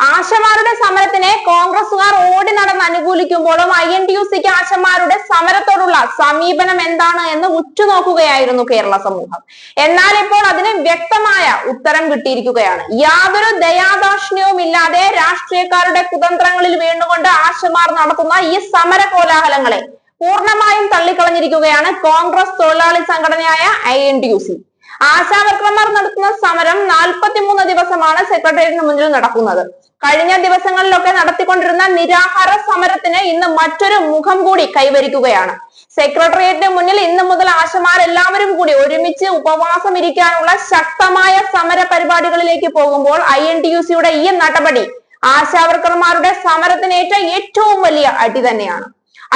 ആശമാരുടെ സമരത്തിനെ കോൺഗ്രസുകാർ ഓടി നടന്ന് അനുകൂലിക്കുമ്പോഴും ഐ എൻ ടി യു സിക്ക് ആശമാരുടെ സമരത്തോടുള്ള സമീപനം എന്താണ് എന്ന് ഉറ്റുനോക്കുകയായിരുന്നു കേരള സമൂഹം. എന്നാൽ ഇപ്പോൾ അതിന് വ്യക്തമായ ഉത്തരം കിട്ടിയിരിക്കുകയാണ്. യാതൊരു ദയാദാക്ഷിണ്യവും ഇല്ലാതെ രാഷ്ട്രീയക്കാരുടെ കുതന്ത്രങ്ങളിൽ വീണുകൊണ്ട് ആശമാർ നടത്തുന്ന ഈ സമര കോലാഹലങ്ങളെ പൂർണമായും തള്ളിക്കളഞ്ഞിരിക്കുകയാണ് കോൺഗ്രസ് തൊഴിലാളി സംഘടനയായ I N T U C ആശാവർക്കർമാർ നടത്തുന്ന സമരം നാൽപ്പത്തിമൂന്ന് ദിവസമാണ് സെക്രട്ടേറിയറ്റിന് മുന്നിൽ നടക്കുന്നത്. കഴിഞ്ഞ ദിവസങ്ങളിലൊക്കെ നടത്തിക്കൊണ്ടിരുന്ന നിരാഹാര സമരത്തിന് ഇന്ന് മറ്റൊരു മുഖം കൂടി കൈവരിക്കുകയാണ്. സെക്രട്ടേറിയറ്റിന് മുന്നിൽ ഇന്ന് മുതൽ ആശമാർ എല്ലാവരും കൂടി ഒരുമിച്ച് ഉപവാസം ഇരിക്കാനുള്ള ശക്തമായ സമര പരിപാടികളിലേക്ക് പോകുമ്പോൾ ഐ എൻ ടി യു സിയുടെ ഈ നടപടി ആശാവർക്കർമാരുടെ സമരത്തിനേറ്റ ഏറ്റവും വലിയ അടി തന്നെയാണ്.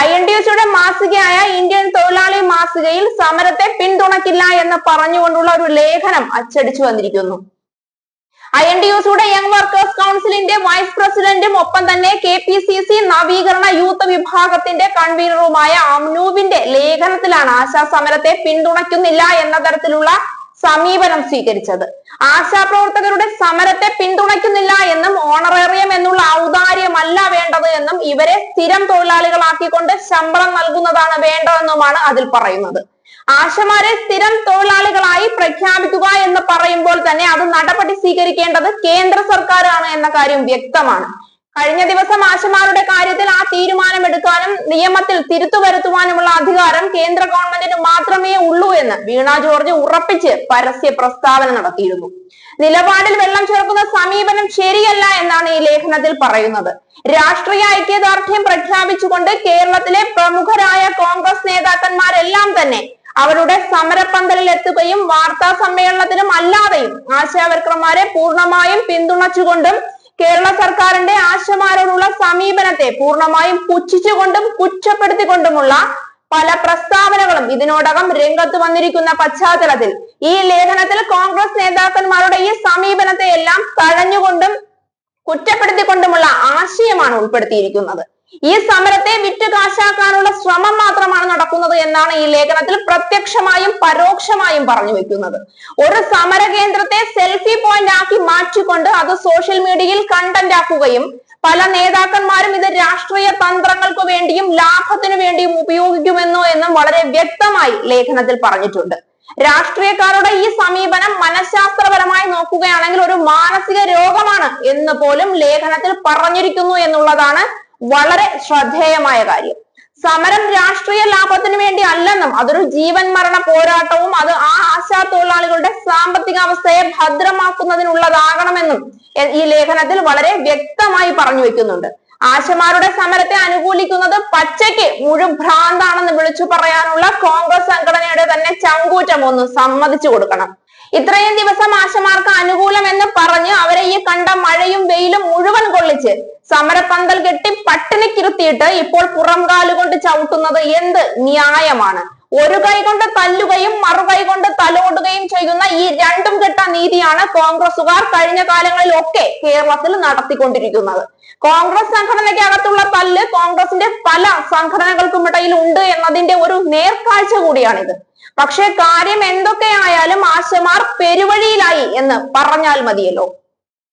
ഐ എൻ ടി യു സിയുടെ മാസികയായ ഇന്ത്യൻ തൊഴിലാളി മാസികയിൽ സമരത്തെ പിന്തുണക്കില്ല എന്ന് പറഞ്ഞുകൊണ്ടുള്ള ഒരു ലേഖനം അച്ചടിച്ചു വന്നിരിക്കുന്നു. ഐ എൻ ഡി യു സിയുടെ യങ് വർക്കേഴ്സ് കൗൺസിലിന്റെ വൈസ് പ്രസിഡന്റും ഒപ്പം തന്നെ കെ പി സി സി നവീകരണ യൂത്ത് വിഭാഗത്തിന്റെ കൺവീനറുമായ അമ്നൂവിന്റെ ലേഖനത്തിലാണ് ആശാ സമരത്തെ പിന്തുണയ്ക്കുന്നില്ല എന്ന തരത്തിലുള്ള സമീപനം സ്വീകരിച്ചത്. ആശാപ്രവർത്തകരുടെ സമരത്തെ പിന്തുണയ്ക്കുന്നില്ല എന്നും ഓണറേറിയം എന്നുള്ള ഔദാര്യമല്ല വേണ്ടത് എന്നും ഇവരെ സ്ഥിരം തൊഴിലാളികളാക്കിക്കൊണ്ട് ശമ്പളം നൽകുന്നതാണ് വേണ്ടതെന്നുമാണ് അതിൽ പറയുന്നത്. ആശമാരെ സ്ഥിരം തൊഴിലാളികളായി പ്രഖ്യാപിക്കുക എന്ന് പറയുമ്പോൾ തന്നെ അത് നടപടി സ്വീകരിക്കേണ്ടത് കേന്ദ്ര സർക്കാരാണ് എന്ന കാര്യം വ്യക്തമാണ്. കഴിഞ്ഞ ദിവസം ആശമാരുടെ കാര്യത്തിൽ ആ തീരുമാനം എടുക്കാനും നിയമത്തിൽ തിരുത്തു വരുത്തുവാനുമുള്ള അധികാരം കേന്ദ്ര ഗവൺമെന്റിന് മാത്രമേ ഉള്ളൂ എന്ന് വീണ ജോർജ് ഉറപ്പിച്ച് പരസ്യ പ്രസ്താവന നടത്തിയിരുന്നു. നിലപാടിൽ വെള്ളം ചേർക്കുന്ന സമീപനം ശരിയല്ല എന്നാണ് ഈ ലേഖനത്തിൽ പറയുന്നത്. രാഷ്ട്രീയ ഐക്യദാർഢ്യം പ്രഖ്യാപിച്ചുകൊണ്ട് കേരളത്തിലെ പ്രമുഖരായ കോൺഗ്രസ് നേതാക്കന്മാരെല്ലാം തന്നെ അവരുടെ സമരപ്പന്തലിൽ എത്തുകയും വാർത്താ സമ്മേളനത്തിനും അല്ലാതെയും ആശാവർക്കർമാരെ പൂർണമായും പിന്തുണച്ചുകൊണ്ടും കേരള സർക്കാരിന്റെ ആശമാരോടുള്ള സമീപനത്തെ പൂർണമായും പുച്ഛിച്ചുകൊണ്ടും കുറ്റപ്പെടുത്തിക്കൊണ്ടുമുള്ള പല പ്രസ്താവനകളും ഇതിനോടകം രംഗത്ത് വന്നിരിക്കുന്ന പശ്ചാത്തലത്തിൽ ഈ ലേഖനത്തിൽ കോൺഗ്രസ് നേതാക്കന്മാരുടെ ഈ സമീപനത്തെ എല്ലാം തഴഞ്ഞുകൊണ്ടും കുറ്റപ്പെടുത്തിക്കൊണ്ടുമുള്ള ആശയമാണ് ഉൾപ്പെടുത്തിയിരിക്കുന്നത്. ഈ സമരത്തെ വിറ്റ് കാശാക്കാനുള്ള ശ്രമം മാത്രമാണ് നടക്കുന്നത് എന്നാണ് ഈ ലേഖനത്തിൽ പ്രത്യക്ഷമായും പരോക്ഷമായും പറഞ്ഞു വെക്കുന്നത്. ഒരു സമര കേന്ദ്രത്തെ സെൽഫി പോയിന്റ് ആക്കി മാറ്റിക്കൊണ്ട് അത് സോഷ്യൽ മീഡിയയിൽ കണ്ടന്റ് ആക്കുകയും പല നേതാക്കന്മാരും ഇത് രാഷ്ട്രീയ തന്ത്രങ്ങൾക്ക് വേണ്ടിയും ലാഭത്തിനു വേണ്ടിയും ഉപയോഗിക്കുമെന്നോ എന്നും വളരെ വ്യക്തമായി ലേഖനത്തിൽ പറഞ്ഞിട്ടുണ്ട്. രാഷ്ട്രീയക്കാരുടെ ഈ സമീപനം മനഃശാസ്ത്രപരമായി നോക്കുകയാണെങ്കിൽ ഒരു മാനസിക രോഗമാണ് എന്ന് പോലും ലേഖനത്തിൽ പറഞ്ഞിരിക്കുന്നു എന്നുള്ളതാണ് വളരെ ശ്രദ്ധേയമായ കാര്യം. സമരം രാഷ്ട്രീയ ലാഭത്തിന് വേണ്ടി അല്ലെന്നും അതൊരു ജീവൻ മരണ പോരാട്ടവും അത് ആ ആശാ തൊഴിലാളികളുടെ സാമ്പത്തിക അവസ്ഥയെ ഭദ്രമാക്കുന്നതിനുള്ളതാകണമെന്നും ഈ ലേഖനത്തിൽ വളരെ വ്യക്തമായി പറഞ്ഞു വെക്കുന്നുണ്ട്. ആശമാരുടെ സമരത്തെ അനുകൂലിക്കുന്നത് പച്ചയ്ക്ക് മുഴുഭ്രാന്താണെന്ന് വിളിച്ചു പറയാനുള്ള കോൺഗ്രസ് സംഘടനയുടെ തന്നെ ചങ്കൂറ്റം ഒന്ന് സമ്മതിച്ചു കൊടുക്കണം. ഇത്രയും ദിവസം ആശമാർക്ക് അനുകൂലം എന്ന് പറഞ്ഞ് അവരെ ഈ കണ്ട മഴയും വെയിലും മുഴുവൻ കൊള്ളിച്ച് സമരപ്പന്തൽ കെട്ടി പട്ടിണിക്കിരുത്തിയിട്ട് ഇപ്പോൾ പുറം കാലുകൊണ്ട് ചവിട്ടുന്നത് എന്ത് ന്യായമാണ്? ഒരു കൈ കൊണ്ട് തല്ലുകയും മറുകൈ കൊണ്ട് തലോടുകയും ചെയ്യുന്ന ഈ രണ്ടും കെട്ട നീതിയാണ് കോൺഗ്രസുകാർ കഴിഞ്ഞ കാലങ്ങളിലൊക്കെ കേരളത്തിൽ നടത്തിക്കൊണ്ടിരിക്കുന്നത്. കോൺഗ്രസ് സംഘടനയ്ക്കകത്തുള്ള തല്ല് കോൺഗ്രസിന്റെ പല സംഘടനകൾക്കും ഇടയിൽ ഉണ്ട് എന്നതിന്റെ ഒരു നേർക്കാഴ്ച കൂടിയാണിത്. പക്ഷേ കാര്യം എന്തൊക്കെയായാലും ആശമാർ പെരുവഴിയിലായി എന്ന് പറഞ്ഞാൽ മതിയല്ലോ.